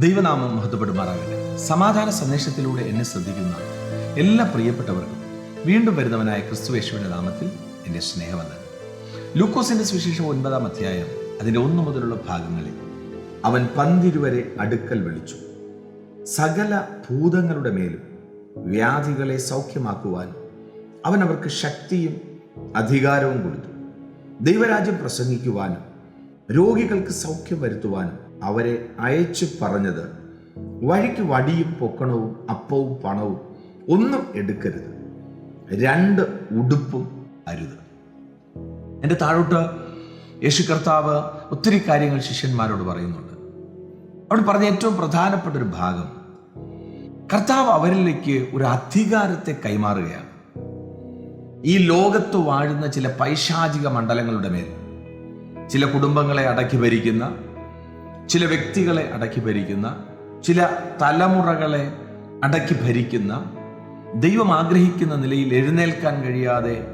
ദൈവനാമം മഹത്വപ്പെടുമാറാകട്ടെ. സമാധാന സന്ദേശത്തിലൂടെ എന്നെ ശ്രദ്ധിക്കുന്ന എല്ലാ പ്രിയപ്പെട്ടവർക്കും വീണ്ടും വരുന്നവനായ ക്രിസ്തു യേശുവിന്റെ നാമത്തിൽ എന്റെ സ്നേഹമെന്ന് ലൂക്കോസിന്റെ സുവിശേഷം ഒൻപതാം അധ്യായം അതിന്റെ ഒന്നു മുതലുള്ള ഭാഗങ്ങളിൽ അവൻ പന്തിരുവരെ അടുക്കൽ വിളിച്ചു. സകല ഭൂതങ്ങളുടെ മേലും വ്യാധികളെ സൗഖ്യമാക്കുവാൻ അവൻ അവർക്ക് ശക്തിയും അധികാരവും കൊടുത്തു. ദൈവരാജ്യം പ്രസംഗിക്കുവാനും രോഗികൾക്ക് സൗഖ്യം വരുത്തുവാനും അവരെ അയച്ചു പറഞ്ഞത് വഴിക്ക് വടിയും പൊക്കണവും അപ്പവും പണവും ഒന്നും എടുക്കരുത്. രണ്ട് ഉടുപ്പും അരുത്. എന്റെ താഴോട്ട് യേശു കർത്താവ് ഒത്തിരി കാര്യങ്ങൾ ശിഷ്യന്മാരോട് പറയുന്നുണ്ട്. അവിടെ പറഞ്ഞ ഏറ്റവും പ്രധാനപ്പെട്ട ഒരു ഭാഗം കർത്താവ് അവരിലേക്ക് ഒരു അധികാരത്തെ കൈമാറുകയാണ്. ഈ ലോകത്ത് വാഴുന്ന ചില പൈശാചിക മണ്ഡലങ്ങളുടെ മേൽ ചില കുടുംബങ്ങളെ അടക്കി ഭരിക്കുന്ന ചില വ്യക്തികളെ അടക്കി ഭരിക്കുന്ന ചില തലമുറകളെ അടക്കി ഭരിക്കുന്ന ദൈവം ആഗ്രഹിക്കുന്ന നിലയിൽ എഴുന്നേൽക്കാൻ കഴിയാതെ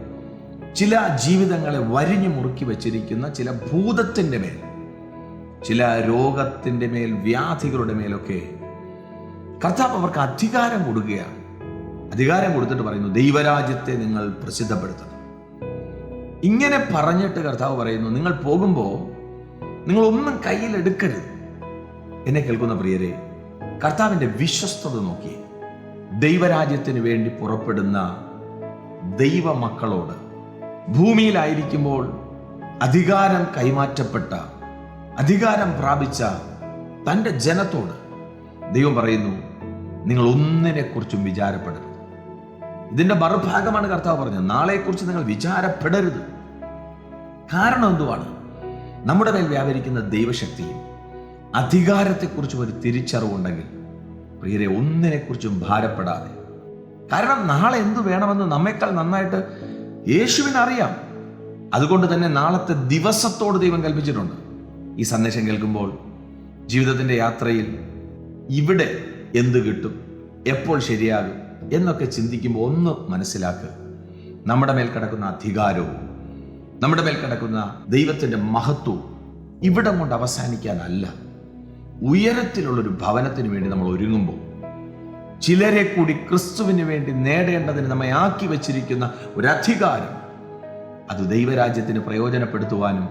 ചില ജീവിതങ്ങളെ വരിഞ്ഞു മുറുക്കി വച്ചിരിക്കുന്ന ചില ഭൂതത്തിന്റെ മേൽ ചില രോഗത്തിന്റെ മേൽ വ്യാധികളുടെ മേലൊക്കെ കർത്താവ് അവർക്ക് അധികാരം കൊടുക്കുകയാണ്. അധികാരം കൊടുത്തിട്ട് പറയുന്നു ദൈവരാജ്യത്തെ നിങ്ങൾ പ്രസിദ്ധപ്പെടുത്തണം. ഇങ്ങനെ പറഞ്ഞിട്ട് കർത്താവ് പറയുന്നു നിങ്ങൾ പോകുമ്പോൾ നിങ്ങൾ ഒന്നും കയ്യിലെടുക്കരുത് എന്നെ കേൾക്കുന്ന പ്രിയരെ കർത്താവിന്റെ വിശ്വസ്തത നോക്കി ദൈവരാജ്യത്തിന് വേണ്ടി പുറപ്പെടുന്ന ദൈവമക്കളോട് ഭൂമിയിലായിരിക്കുമ്പോൾ അധികാരം കൈമാറ്റപ്പെട്ട അധികാരം പ്രാപിച്ച തന്റെ ജനത്തോട് ദൈവം പറയുന്നു നിങ്ങൾ ഒന്നിനെക്കുറിച്ചും വിചാരപ്പെടരുത്. ഇതിന്റെ മറുഭാഗമാണ് കർത്താവ് പറഞ്ഞത് നാളെക്കുറിച്ച് നിങ്ങൾ വിചാരപ്പെടരുത്. കാരണം എന്തുവാണ്? നമ്മുടെ മേൽ വ്യാപരിക്കുന്ന ദൈവശക്തിയും അധികാരത്തെക്കുറിച്ചും ഒരു തിരിച്ചറിവുണ്ടെങ്കിൽ പ്രിയരെ ഒന്നിനെക്കുറിച്ചും ഭാരപ്പെടാതെ. കാരണം നാളെ എന്തു വേണമെന്ന് നമ്മേക്കാൾ നന്നായിട്ട് യേശുവിന് അറിയാം അതുകൊണ്ട് തന്നെ നാളത്തെ ദിവസത്തോട് ദൈവം കൽപ്പിച്ചിട്ടുണ്ട്. ഈ സന്ദേശം കേൾക്കുമ്പോൾ ജീവിതത്തിന്റെ യാത്രയിൽ ഇവിടെ എന്ത് കിട്ടും എപ്പോൾ ശരിയാകും എന്നൊക്കെ ചിന്തിക്കുമ്പോൾ ഒന്ന് മനസ്സിലാക്കുക. നമ്മുടെ മേൽ കിടക്കുന്ന അധികാരവും നമ്മുടെ മേൽ കിടക്കുന്ന ദൈവത്തിന്റെ മഹത്വവും ഇവിടം കൊണ്ട് അവസാനിക്കാനല്ല. ഉയരത്തിലുള്ളൊരു ഭവനത്തിന് വേണ്ടി നമ്മൾ ഒരുങ്ങുമ്പോൾ ചിലരെ കൂടി ക്രിസ്തുവിന് വേണ്ടി നേടേണ്ടതിന് നമ്മെ ആക്കി വച്ചിരിക്കുന്ന ഒരധികാരം അത് ദൈവരാജ്യത്തിന് പ്രയോജനപ്പെടുത്തുവാനും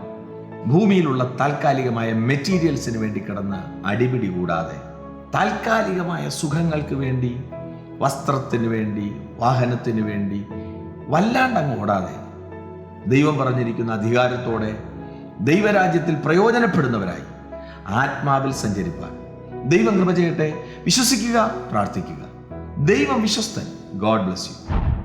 ഭൂമിയിലുള്ള താൽക്കാലികമായ മെറ്റീരിയൽസിന് വേണ്ടി കിടന്ന് അടിപിടി കൂടാതെ താൽക്കാലികമായ സുഖങ്ങൾക്ക് വേണ്ടി വസ്ത്രത്തിന് വേണ്ടി വാഹനത്തിന് വേണ്ടി വല്ലാണ്ടങ്ങ് ഓടാതെ ദൈവം പറഞ്ഞിരിക്കുന്ന അധികാരത്തോടെ ദൈവരാജ്യത്തിൽ പ്രയോജനപ്പെടുന്നവരായി ആത്മാവിൽ സഞ്ചരിപ്പാൻ. ദൈവം കൃപ ചെയ്യട്ടെ. വിശ്വസിക്കുക പ്രാർത്ഥിക്കുക. ദൈവം വിശ്വസ്തൻ. God bless you